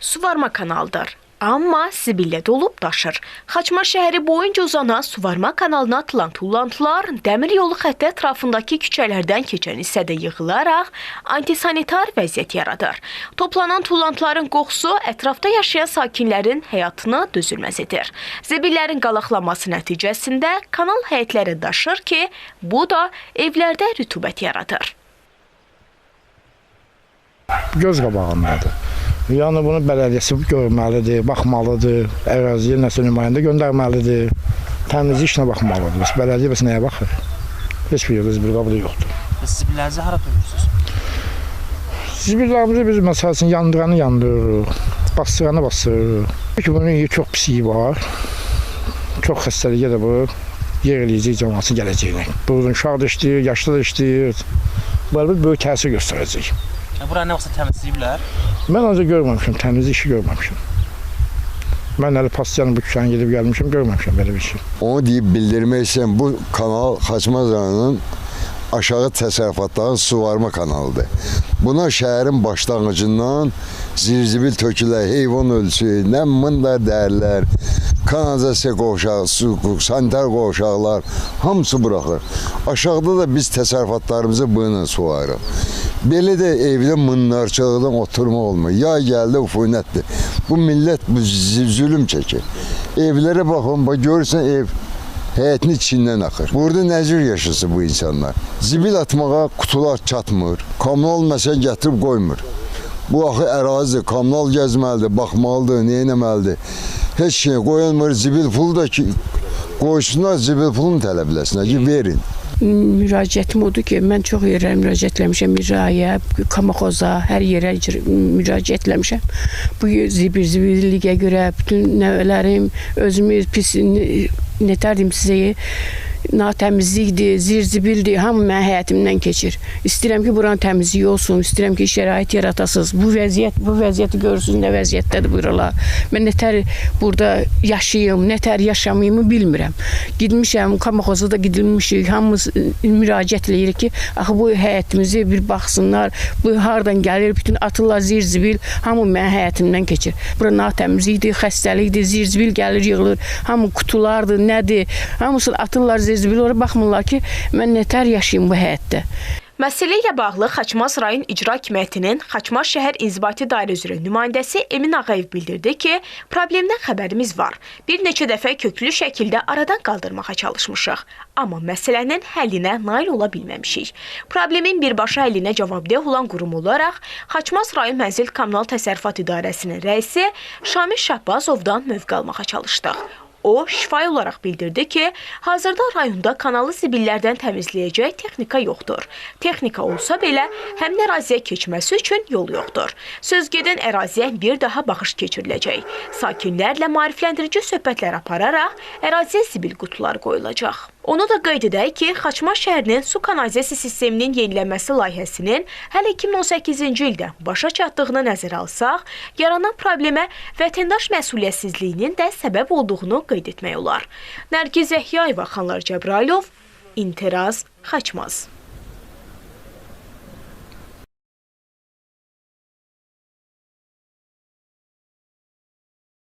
suvarma kanalıdır. Amma zibillə dolub daşır. Xaçmar şəhəri boyunca uzanan suvarma kanalına atılan tullantılar dəmir yolu xətti ətrafındakı küçələrdən keçən hissədə yığılaraq antisanitar vəziyyət yaradır. Toplanan tullantıların qoxusu ətrafda yaşayan sakinlərin həyatını dözülməz edir. Zibillərin qalaqlanması nəticəsində kanal həyətləri daşır ki, bu da evlərdə rütubət yaradır. göz qabağındadır. Yəni bunu bələdiyyəsi görməlidir, baxmalıdır, əraziyə nəsə nümayəndə göndərməlidir. Təmizlik işinə baxmalıdır. Bəs bələdiyyə bəs nəyə baxır? Heç bir yerdə zibil qabığı yoxdur. Bəs zibillərinizi hara tökürsünüz? Zibillərimizi biz məsələn yandıranı yandırırıq, bastıranı bastırırıq. Çünki bunun çox pisiyi var. Çox xəstəliyə də bu yer eləyəcək cəmaatın gələcəyinə. Bu uşaq da işləyir, yaşlı da işləyir. Bu əlbəttə böyük təsir göstərəcək. Bura nə vaxtsa təmizləyiblər? Ben önce görmemişim, təmiz işi görmemişim. Ben hele pastanın bıçağına gidip gelmişim, görmemişim böyle bir şey. Onu deyip bildirmek için bu kanal Haçmaz Ağa'nın aşağı təsərrüfatların suvarma kanalıdır. Buna şəhərin başlanğıcından zirzibil tökülər, heyvan ölçüyündən mındar dərlər, kanalizasiya qovşağı, su, sanitar qovşaqlar hamısı buraxır. Aşağıda da biz təsərrüfatlarımızı bığına suvarırıq. Belə də evdə mınlarçılıqdan oturmaq olmur. Yay gəldi, ufunətdir. Bu millət bu zü- zülüm çəkir. Evlərə baxın, bax görürsən ev həyətin içindən axır. Burada nəcür yaşasın bu insanlar? Zibil atmağa qutular çatmır. Kommunal məsələn gətirib qoymur. Bu axı ərazidir, kommunal gəzməlidir, baxmalıdır, nə etməlidir. Heç şey qoyulmur, zibil pulu da ki qoysunlar, zibil pulunu tələb eləsinlər ki, verin. Müraciətim odur ki, mən çox yerlərə müraciət etmişəm, İraya, Kamaxoza, hər yerə müraciət etmişəm. Bu zibir zibilliyə görə bütün nəvələrim, özümü pis nətərdim sizə natəmizlikdir, zirzibildir, hamı mənim həyətimdən keçir. İstəyirəm ki, buranın təmizliyi olsun, istəyirəm ki, şərait yaratasınız. Bu vəziyyət, bu vəziyyəti görürsünüz nə vəziyyətdədir buralar. Mən nətər burada yaşayım, nətər yaşamayımı bilmirəm. Gitmişəm, Kamaxoza da gidilmişik, hamımız e, müraciət eləyirik ki, axı bu həyətimizi bir baxsınlar, bu hardan gəlir, bütün atırlar zirzibil, hamı mənim həyətimdən keçir. Bura natəmizlikdir, xəstəlikdir, zirzibil gəlir, yığılır, hamı qutulardır, nədir, hamısını atırlar zirzibil, ora baxmırlar ki, mən nətər yaşayım bu həyətdə. Məsələ ilə bağlı Xaçmaz rayon icra hakimiyyətinin Xaçmaz şəhər inzibati dairə üzrə nümayəndəsi Emin Ağayev bildirdi ki, problemdən xəbərimiz var. Bir neçə dəfə köklü şəkildə aradan qaldırmağa çalışmışıq, amma məsələnin həllinə nail ola bilməmişik. Problemin birbaşa həllinə cavabdeh olan qurum olaraq Xaçmaz rayon Mənzil Kommunal Təsərrüfat İdarəsinin rəisi Şamil Şahbazovdan mövqe almağa çalışdıq. O, şifahi olaraq bildirdi ki, hazırda rayonda kanalı zibillərdən təmizləyəcək texnika yoxdur. Texnika olsa belə, həmin əraziyə keçməsi üçün yol yoxdur. Sözgedən əraziyə bir daha baxış keçiriləcək. Sakinlərlə maarifləndirici söhbətlər apararaq əraziyə zibil qutuları qoyulacaq. Onu da qeyd edək ki, Xaçmaz şəhərinin su kanalizasiya sisteminin yenilənməsi layihəsinin hələ 2018-ci ildə başa çatdığını nəzərə alsaq, yaranan problemə vətəndaş məsuliyyətsizliyinin də səbəb olduğunu qeyd etmək olar. Nərgiz Əhyayeva, Xanlar Cəbrayılov, İntiraz, Xaçmaz.